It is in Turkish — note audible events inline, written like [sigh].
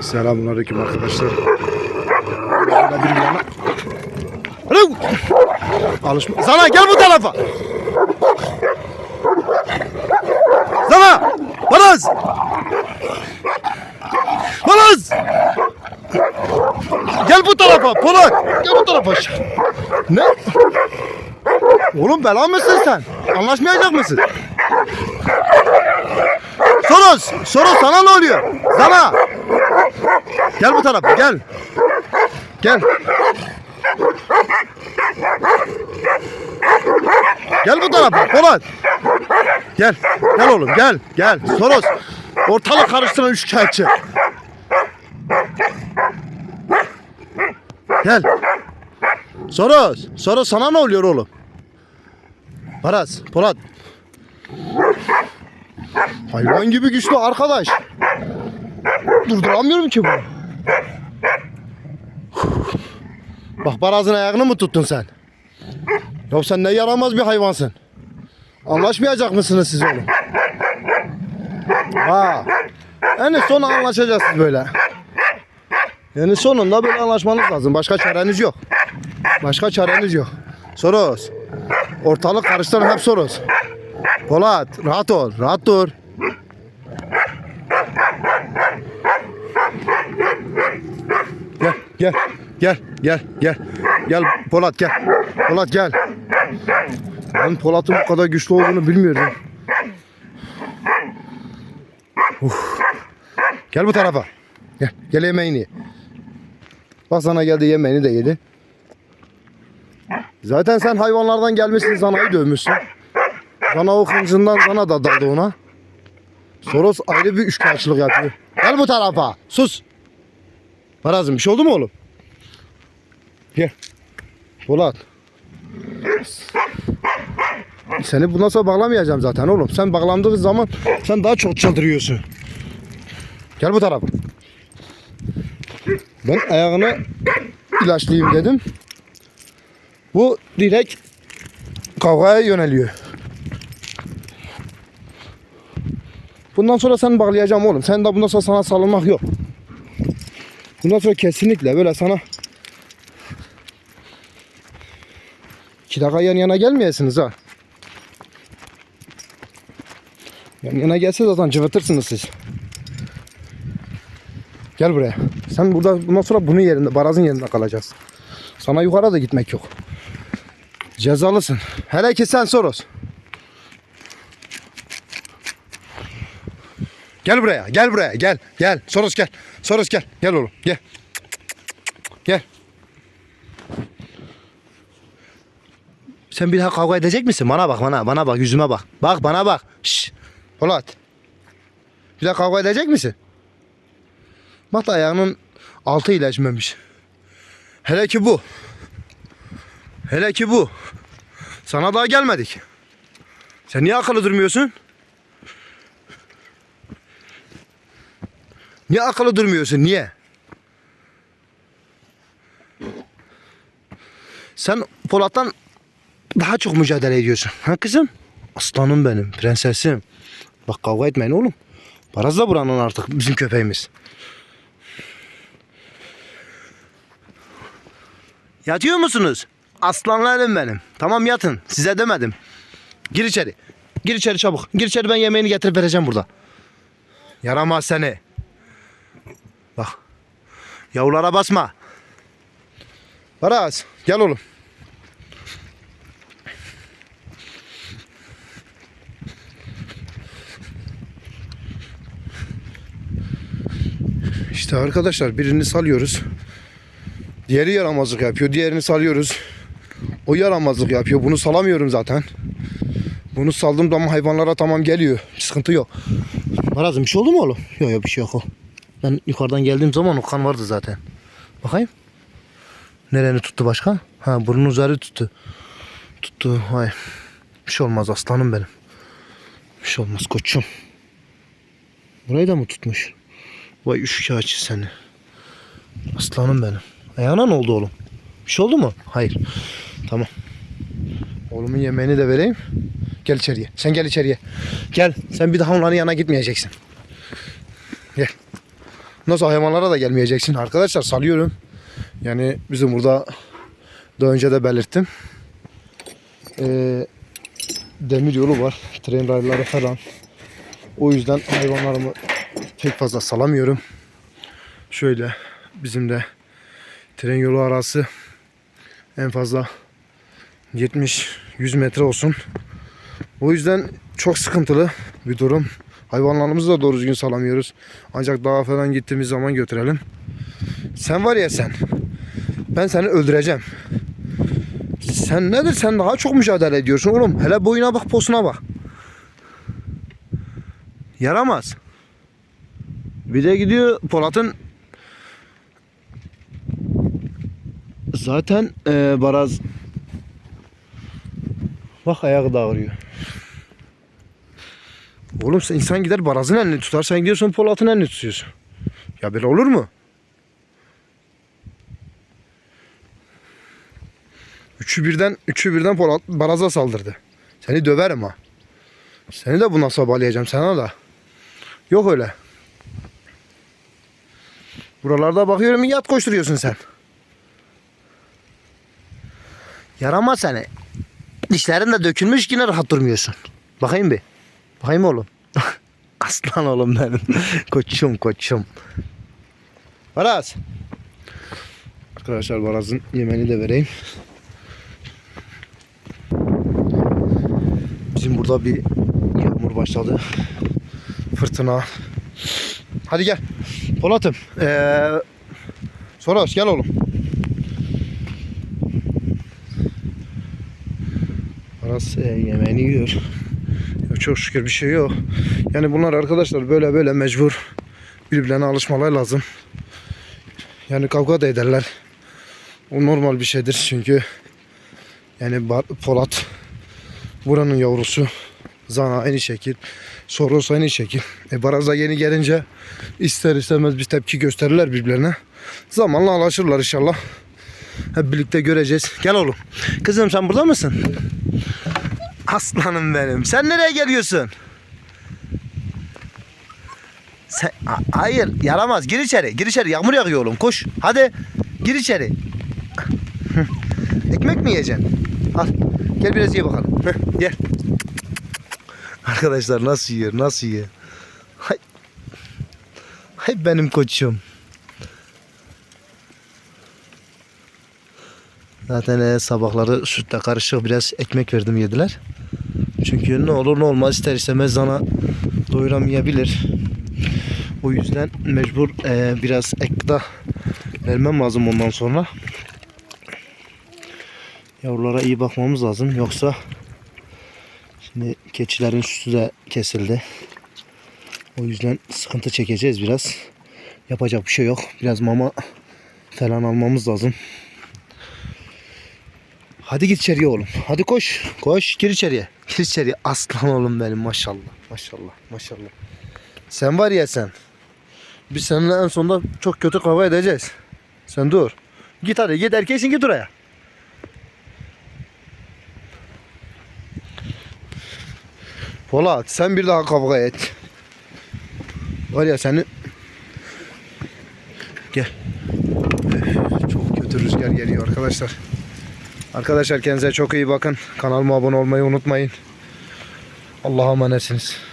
Selamünaleyküm arkadaşlar. Burada! Alışma. Zana gel bu tarafa. Zana! Balaz! Balaz! Gel bu tarafa Polat. Gel bu tarafa. Ne? Oğlum bela mısın sen? Anlaşmayacak mısın? Soros! Soros sana ne oluyor? Sana! Gel bu tarafa gel. Gel. Gel bu tarafa Polat. Gel. Gel oğlum gel. Gel. Soros. Ortalık karıştıran üç şikayetçi. Gel. Soros. Soros sana ne oluyor oğlum? Paras. Polat. Hayvan gibi güçlü arkadaş. Durduramıyorum ki bunu. Bak barazın ayağını mı tuttun sen? Ya sen ne yaramaz bir hayvansın. Anlaşmayacak mısınız siz oğlum? Ha. En son anlaşacaksınız böyle. Yani sonunda böyle anlaşmanız lazım. Başka çareniz yok. Başka çareniz yok. Soros. Ortalık karıştıran hep Soros. Polat rahat ol. Rahat dur. Gel gel gel gel gel. Gel Polat gel. Polat gel. Ben Polat'ın bu kadar güçlü olduğunu bilmiyordum. Uf. Gel bu tarafa. Gel, gel yemeğini ye. Bak sana geldi yemeğini de yedi. Zaten sen hayvanlardan gelmişsin zanayı dövmüşsün. Zana o hıncından zana da daldı ona. Soros ayrı bir üçkağıtçılık yapıyor. Gel bu tarafa. Sus. Marazım bir şey oldu mu oğlum? Gel. Polat. Seni bundan sonra bağlamayacağım zaten oğlum. Sen bağlandığı zaman sen daha çok çıldırıyorsun. Gel bu tarafa. Ben ayağını ilaçlayayım dedim. Bu direkt kavgaya yöneliyor. Bundan sonra seni bağlayacağım oğlum. Sen de bundan sonra sana salınmak yok. Bundan sonra kesinlikle böyle sana iki dakika yan yana gelmeyesiniz ha. Yan yana gelse zaten cıvıtırsınız siz. Gel buraya. Sen burada bundan sonra bunun yerinde, barazın yerinde kalacaksın. Sana yukarı da gitmek yok. Cezalısın. Hele ki sen Soros. Gel buraya, gel buraya, gel, gel. Soros gel. Soros gel. Gel oğlum, gel. Sen bir daha kavga edecek misin? Bana bak, bana, bana bak, yüzüme bak. Bak, bana bak. Şşş. Polat. Bir daha kavga edecek misin? Bak da ayağının altı iyileşmemiş. Hele ki bu. Hele ki bu. Sana daha gelmedik. Sen niye akıllı durmuyorsun? Niye akıllı durmuyorsun? Niye? Sen Polat'tan daha çok mücadele ediyorsun. Ha kızım? Aslanım benim, prensesim. Bak kavga etmeyin oğlum. Paraz da buranın artık bizim köpeğimiz. Yatıyor musunuz? Aslanlarım benim. Tamam yatın. Size demedim. Gir içeri. Gir içeri çabuk. Gir içeri ben yemeğini getirip vereceğim burada. Yaramaz seni. Bak. Yavrulara basma. Baraz gel oğlum. İşte arkadaşlar birini salıyoruz. Diğeri yaramazlık yapıyor. Diğerini salıyoruz. O yaramazlık yapıyor. Bunu salamıyorum zaten. Bunu saldım zaman hayvanlara tamam geliyor. Sıkıntı yok. Marazım bir şey oldu mu oğlum? Yok yok bir şey yok o. Ben yukarıdan geldiğim zaman o kan vardı zaten. Bakayım. Nereni tuttu başka? Ha burnun üzeri tuttu. Tuttu. Hay. Bir şey olmaz aslanım benim. Bir şey olmaz koçum. Burayı da mı tutmuş? Vay üç kağıtçı seni. Aslanım benim. Ayağına ne oldu oğlum? Bir şey oldu mu? Hayır. Tamam. Oğlumun yemeğini de vereyim. Gel içeriye. Sen gel içeriye. Gel. Sen bir daha onların yanına gitmeyeceksin. Gel. Nasıl hayvanlara da gelmeyeceksin. Arkadaşlar salıyorum. Yani bizim burada daha önce de belirttim. Ee, demir yolu var. Tren rayları falan. O yüzden hayvanlarımı pek fazla salamıyorum. Şöyle bizim de tren yolu arası en fazla 70-100 metre olsun. O yüzden çok sıkıntılı bir durum. Hayvanlarımızı da doğru düzgün salamıyoruz. Ancak dağa falan gittiğimiz zaman götürelim. Sen var ya sen. Ben seni öldüreceğim. Sen nedir? Sen daha çok mücadele ediyorsun oğlum. Hele boyuna bak, posuna bak. Yaramaz. Bir de gidiyor Polat'ın zaten e, baraz bak ayağı da ağrıyor. Oğlum sen insan gider barazın elini tutar sen gidiyorsun Polat'ın elini tutuyorsun. Ya böyle olur mu? Üçü birden, üçü birden Polat baraza saldırdı. Seni döverim ha. Seni de buna sabalayacağım sana da. Yok öyle. Buralarda bakıyorum yat koşturuyorsun sen. Yaramaz seni. Dişlerin de dökülmüş yine rahat durmuyorsun. Bakayım bir. Bakayım oğlum. [laughs] Aslan oğlum benim. [laughs] koçum koçum. Baraz. Arkadaşlar Baraz'ın yemeğini de vereyim. Bizim burada bir yağmur başladı. Fırtına. Hadi gel. Polat'ım. Ee, Soros gel oğlum. Aras e, yemeğini yiyor. Çok şükür bir şey yok. Yani bunlar arkadaşlar böyle böyle mecbur birbirlerine alışmaları lazım. Yani kavga da ederler. O normal bir şeydir çünkü yani Polat buranın yavrusu. Zana aynı şekil. Soros aynı şekil. E Baraz'a yeni gelince ister istemez bir tepki gösterirler birbirlerine. Zamanla alışırlar inşallah. Hep birlikte göreceğiz. Gel oğlum. Kızım sen burada mısın? Aslanım benim. Sen nereye geliyorsun? Sen, Ha- hayır yaramaz. Gir içeri. Gir içeri. Yağmur yağıyor oğlum. Koş. Hadi. Gir içeri. Ekmek mi yiyeceksin? Al. Gel biraz ye bakalım. Heh, gel. Arkadaşlar nasıl yiyor? Nasıl yiyor? Hay. Hay benim koçum. Zaten e, sabahları sütle karışık biraz ekmek verdim yediler. Çünkü ne olur ne olmaz ister istemez zana doyuramayabilir. O yüzden mecbur e, biraz ek gıda vermem lazım ondan sonra. Yavrulara iyi bakmamız lazım. Yoksa şimdi keçilerin sütü de kesildi. O yüzden sıkıntı çekeceğiz biraz. Yapacak bir şey yok. Biraz mama falan almamız lazım. Hadi git içeriye oğlum. Hadi koş. Koş gir içeriye. Gir içeriye. Aslan oğlum benim maşallah. Maşallah. Maşallah. Sen var ya sen. Biz seninle en sonunda çok kötü kavga edeceğiz. Sen dur. Git hadi git erkeksin git oraya. Polat sen bir daha kavga et. Var ya seni Gel. Çok kötü rüzgar geliyor arkadaşlar. Arkadaşlar kendinize çok iyi bakın. Kanalıma abone olmayı unutmayın. Allah'a emanetsiniz.